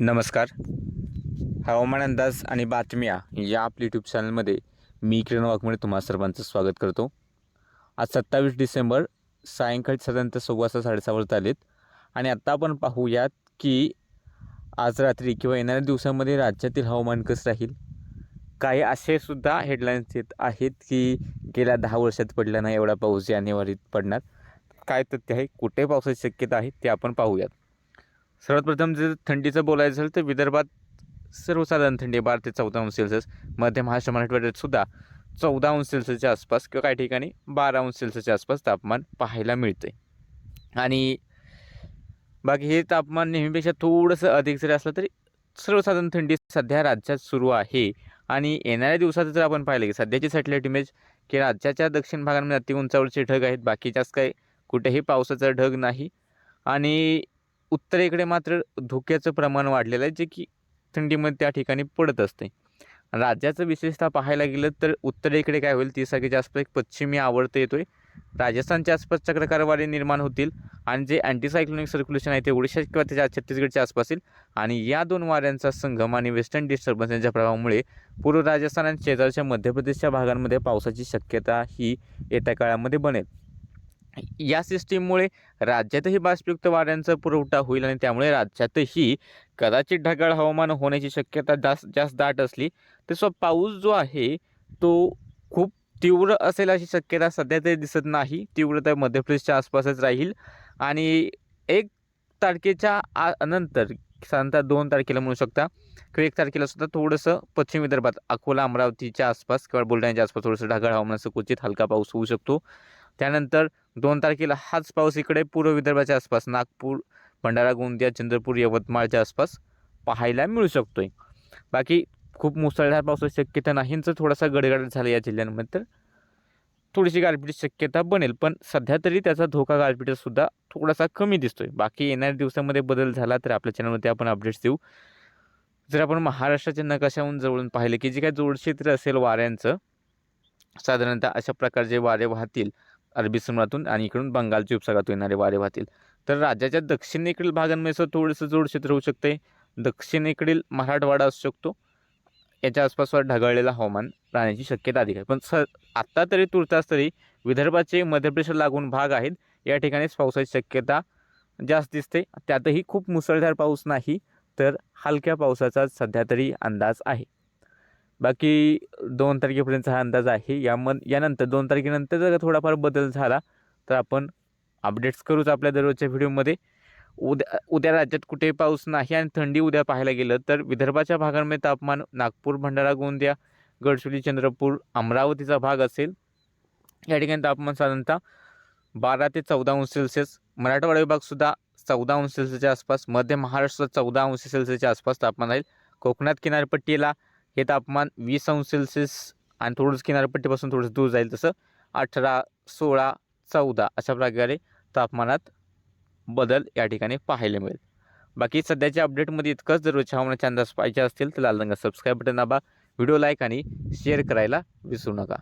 नमस्कार. हवामान अंदाज आणि बातम्या या आपल्या यूट्यूब चॅनलमध्ये मी किरण वाघमोडे तुम्हा सर्वांचं स्वागत करतो. आज सत्तावीस डिसेंबर सायंकाळी साधारणतः सव्वा सहा साडेसहा वाजता आलेत. आणि आत्ता आपण पाहूयात की आज रात्री किंवा येणाऱ्या दिवसामध्ये राज्यातील हवामान कसं राहील? काही असे सुद्धा हेडलाईन्स येत आहेत की गेल्या दहा वर्षात पडला नाही एवढा पाऊस जानेवारीत पडणार. काय तथ्य आहे? कुठे पावसाची शक्यता आहे? ते आपण पाहूयात. सर्वात प्रथम जर थंडीचं बोलायचं झालं तर विदर्भात सर्वसाधारण थंडी बारा ते चौदा अंश सेल्सिअस. मध्य महाराष्ट्र मराठवाड्यात सुद्धा चौदा अंश सेल्सिअसच्या आसपास किंवा काही ठिकाणी बारा अंश सेल्सिअसच्या आसपास तापमान पाहायला मिळते आणि बाकी हे तापमान नेहमीपेक्षा थोडंसं अधिक जरी असलं तरी सर्वसाधारण थंडी सध्या राज्यात सुरू आहे. आणि येणाऱ्या दिवसात जर आपण पाहिलं की सध्याची सॅटेलाईट इमेज की राज्याच्या दक्षिण भागांमध्ये अति उंचावरचे ढग आहेत. बाकीच्याच काही कुठेही पावसाचा ढग नाही. आणि उत्तरेकडे मात्र धुक्याचं प्रमाण वाढलेलं आहे जे की थंडीमध्ये त्या ठिकाणी पडत असते. राज्याचं विशेषतः पाहायला गेलं तर उत्तरेकडे काय होईल ती सगळ्याच्या आसपास एक पश्चिमी आवर्त आहे राजस्थानच्या आसपास चक्रकारवारे निर्माण होतील आणि जे अँटीसायक्लोनिक सर्क्युलेशन आहे ते ओडिशा किंवा त्याच्या छत्तीसगडच्या आसपास येईल. आणि या दोन वाऱ्यांचा संगम आणि वेस्टर्न डिस्टर्बन्स यांच्या प्रभावामुळे पूर्व राजस्थान आणि शेजारच्या मध्य प्रदेशच्या भागांमध्ये पावसाची शक्यता ही येत्या काळामध्ये बनेल. या सिस्टीममुळे राज्यातही बाष्पयुक्त वाऱ्यांचा पुरवठा होईल आणि त्यामुळे राज्यातही कदाचित ढगाळ हवामान होण्याची शक्यता जास्त जास्त दाट असली तर पाऊस जो आहे तो खूप तीव्र असेल अशी शक्यता सध्या तरी दिसत नाही. तीव्रता मध्य प्रदेशच्या आसपासच राहील. आणि एक तारखेच्या आ नंतर साधारणतः दोन तारखेला म्हणू शकता किंवा एक तारखेला सुद्धा थोडंसं पश्चिम विदर्भात अकोला अमरावतीच्या आसपास किंवा बुलढाण्याच्या आसपास थोडंसं ढगाळ हवामानाचं क्वचित हलका पाऊस होऊ शकतो. त्यानंतर दोन तारखेला हाच पाऊस इकडे पूर्व विदर्भाच्या आसपास नागपूर भंडारा गोंदिया चंद्रपूर यवतमाळच्या आसपास पाहायला मिळू शकतो आहे बाकी खूप मुसळधार पावसाची शक्यता नाहींचं थोडासा गडगड झाला या जिल्ह्यांमध्ये तर थोडीशी गारपिटीची शक्यता बनेल पण सध्या तरी त्याचा धोका गारपिटीसुद्धा थोडासा कमी दिसतोय. बाकी येणाऱ्या दिवसामध्ये बदल झाला तर आपल्या चॅनलमध्ये आपण अपडेट्स देऊ. जर आपण महाराष्ट्राच्या नकाशाहून जवळून पाहिलं की जे काही जोडक्षेत्र असेल वाऱ्यांचं साधारणतः अशा प्रकारचे वारे वाहतील. अरबी समुद्रातून आणि इकडून बंगालच्या उपसागरातून येणारे वारे वाहतील. तर राज्याच्या दक्षिणेकडील भागांमध्ये थोडंसं जोड क्षेत्र होऊ शकते. दक्षिणेकडील मराठवाडा असू शकतो. याच्या आसपासवर ढगाळलेलं हवामान राहण्याची शक्यता अधिक आहे. पण स आत्ता तरी तुर्तास तरी विदर्भाचे मध्य प्रदेश लागून भाग आहेत. या ठिकाणीच पावसाची शक्यता जास्त दिसते. त्यातही खूप मुसळधार पाऊस नाही तर हलक्या पावसाचा सध्या तरी अंदाज आहे. बाकी दोन तारखेपर्यंतचा हा अंदाज आहे. याम यानंतर दोन तारखेनंतर जर थोडाफार बदल झाला तर आपण अपडेट्स करूच आपल्या दररोजच्या व्हिडिओमध्ये उद्या उद्या राज्यात कुठे पाऊस नाही आणि थंडी उद्या पाहायला गेलं तर विदर्भाच्या भागांमध्ये तापमान नागपूर भंडारा गोंदिया गडचिरोली चंद्रपूर अमरावतीचा भाग असेल. या ठिकाणी तापमान साधारणतः बारा ते चौदा अंश सेल्सिअस मराठवाडा विभागसुद्धा चौदा अंश सेल्सिअसच्या आसपास मध्य महाराष्ट्रात चौदा अंश सेल्सिअसच्या आसपास तापमान राहील. कोकणात किनारपट्टीला हे तापमान वीस अंश सेल्सिअस आणि थोडंसं किनारपट्टीपासून थोडंसं दूर जाईल तसं अठरा सोळा चौदा अशा प्रकारे तापमानात बदल या ठिकाणी पाहायला मिळेल. बाकी सध्याच्या अपडेटमध्ये इतकंच. जर रोजच्या हवामानाचे अंदाज पाहिजे असतील तर लाल रंगा सबस्क्राईब बटन दाबा. व्हिडिओ लाईक आणि शेअर करायला विसरू नका.